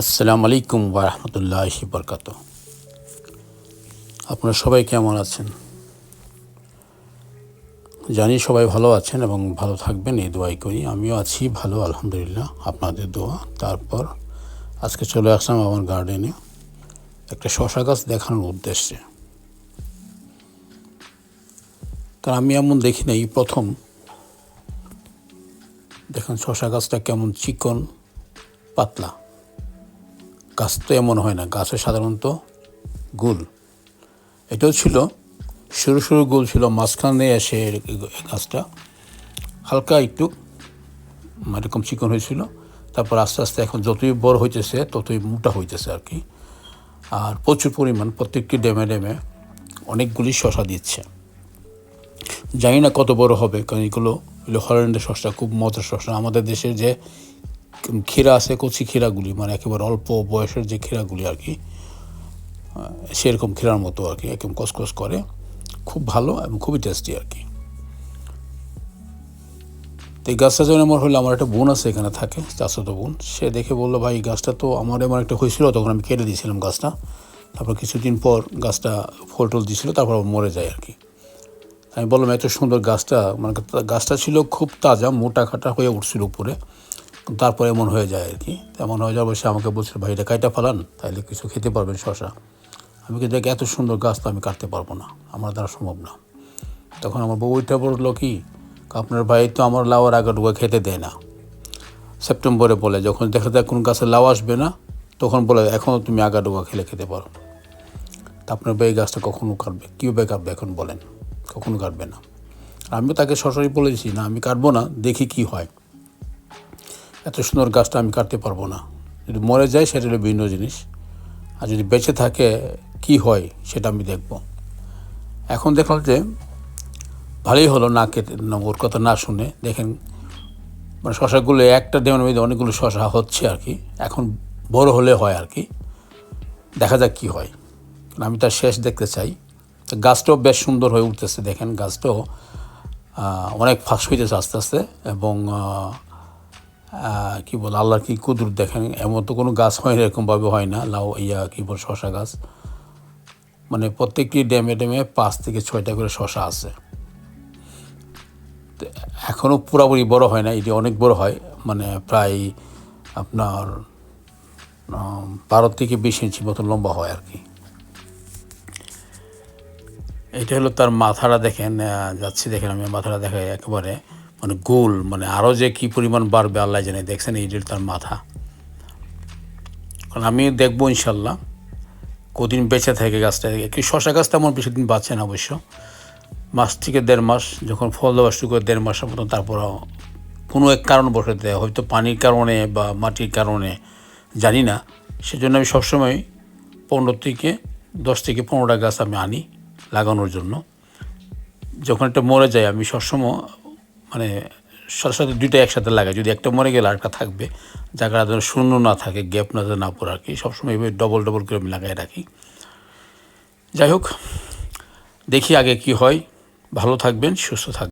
আসসালামু আলাইকুম ওরহমতুল্লাহ বরকাত আপনারা সবাই কেমন আছেন? জানি সবাই ভালো আছেন এবং ভালো থাকবেন, এই দোয়াই করি। আমিও আছি ভালো, আলহামদুলিল্লাহ, আপনাদের দোয়া। তারপর আজকে চলে আসলাম আমার গার্ডেনে একটা শশা গাছ দেখানোর উদ্দেশ্যে। কারণ আমি এমন দেখি না এই প্রথম। দেখেন শশা গাছটা কেমন চিকন, পাতলা। গাছ তো এমন হয় না গাছে সাধারণত গুল। এটাও ছিল, সরু সরু গুল ছিল, মাঝখানে এসে গাছটা হালকা একটু এরকম চিকন হয়েছিল, তারপর আস্তে আস্তে এখন যতই বড় হইতেছে, ততই মোটা হইতেছে আর কি। আর প্রচুর পরিমাণ, প্রত্যেকটি ড্যামে ড্যামে অনেকগুলি শশা দিচ্ছে। জানি না কত বড় হবে, কারণ এগুলো এগুলো হল্যান্ডের শসা খুব মজার শসা আমাদের দেশের যে ক্ষীরা আছে, কচি ক্ষীরাগুলি মানে একেবারে অল্প বয়সের যে ক্ষীরাগুলি আর কি সেরকম ক্ষীরার মতো আর কি, একদম কসকস করে, খুব ভালো এবং খুবই টেস্টি আর কি। তো এই গাছটা যেমন আমার হলো আমার একটা বোন আছে এখানে থাকে, চাচাতো বোন, সে দেখে বলল, ভাই গাছটা তো আমার এমন একটা হয়েছিল, তখন আমি কেটে দিয়েছিলাম গাছটা। তারপর কিছুদিন পর গাছটা ফল টল দিয়েছিল, তারপর মরে যায় আর কি। আমি বললাম, এত সুন্দর গাছটা মানে গাছটা ছিল খুব তাজা, মোটা খাটা হয়ে উঠছিল উপরে। তারপরে এমন হয়ে যায় আর কি। তেমন হয়ে যাওয়ার সে আমাকে বলছিল, ভাই, এটা কাইটা ফালান তাহলে কিছু খেতে পারবেন শশা আমি কিন্তু এত সুন্দর গাছ তো আমি কাটতে পারব না, আমার দ্বারা সম্ভব না। তখন আমার বউ ওইটা বলল, কি, আপনার ভাই তো আমার লাউয়ের আগাডুগা খেতে দেয় না। সেপ্টেম্বরে বলে, যখন দেখা যায় কোন গাছে লাউ আসবে না, তখন বলে, এখনও তুমি আগাডুগা খেলে খেতে পারো। তা আপনার ভাই গাছটা কখনো কাটবে, কীভাবে কাটবে এখন বলেন? কখনো কাটবে না। আমিও তাকে সরাসরি বলেছি, না, আমি কাটবো না, দেখি কি হয়। এত সুন্দর গাছটা আমি কাটতে পারব না। যদি মরে যায়, সেটা হলো ভিন্ন জিনিস। আর যদি বেঁচে থাকে, কি হয় সেটা আমি দেখব। এখন দেখলাম যে, ভালোই হলো না কেটে ওর কথা না শুনে। দেখেন মানে শশাগুলো একটা ডেমের মধ্যে অনেকগুলো শশা হচ্ছে আর কি। এখন বড় হলে হয় আর কি। দেখা যাক কী হয়। আমি তার শেষ দেখতে চাই। গাছটাও বেশ সুন্দর হয়ে উঠতেছে, দেখেন গাছটাও অনেক ফাঁস হইতেছে আস্তে আস্তে এবং কি বল, আল্লাহর কি কুদুর দেখেন? এমন তো কোনো গাছ হয় এরকমভাবে হয় না। লাউ, ইয়া, কি বল শশা গাছ। মানে প্রত্যেকটি ড্যামে ড্যামে পাঁচ থেকে ছয়টা করে শশা আছে। এখনও পুরোপুরি বড় হয় না, এটি অনেক বড় হয়। মানে প্রায় আপনার বারো থেকে বিশ ইঞ্চি মতো লম্বা হয় আর কি। এটা হলো তার মাথাটা দেখেন যাচ্ছি দেখেন, আমি মাথাটা দেখে একেবারে। মানে গোল মানে আরও যে কী পরিমাণ বাড়বে আল্লাহ জানে, দেখছেন এই তার মাথা। কারণ আমি দেখব ইনশাল্লাহ, কদিন বেঁচে থাকে গাছটা। কি শশা গাছ তেমন বেশি দিন বাঁচে না অবশ্য। মাস থেকে দেড় মাস, যখন ফল দেওয়া শুরু করে দেড় মাসের মতন তারপর কোনো এক কারণ বসে দেয়। হয়তো পানির কারণে বা মাটির কারণে, জানি না। সেজন্য আমি সবসময় পনেরো থেকে দশ থেকে পনেরোটা গাছ আমি আনি লাগানোর জন্য। যখন একটা মরে যায়, আমি সবসময় মানে সাথে দুইটা একসাথে লাগে যদি একটা মরে গেলে আরেকটা থাকবে জায়গাটা যেন শূন্য না থাকে, গ্যাপ না যেন না পড়ে আর কি। সবসময় এভাবে ডবল ডবল করে আমি লাগাই রাখি। যাই হোক, দেখি আগে কি হয়। ভালো থাকবেন, সুস্থ থাকবেন।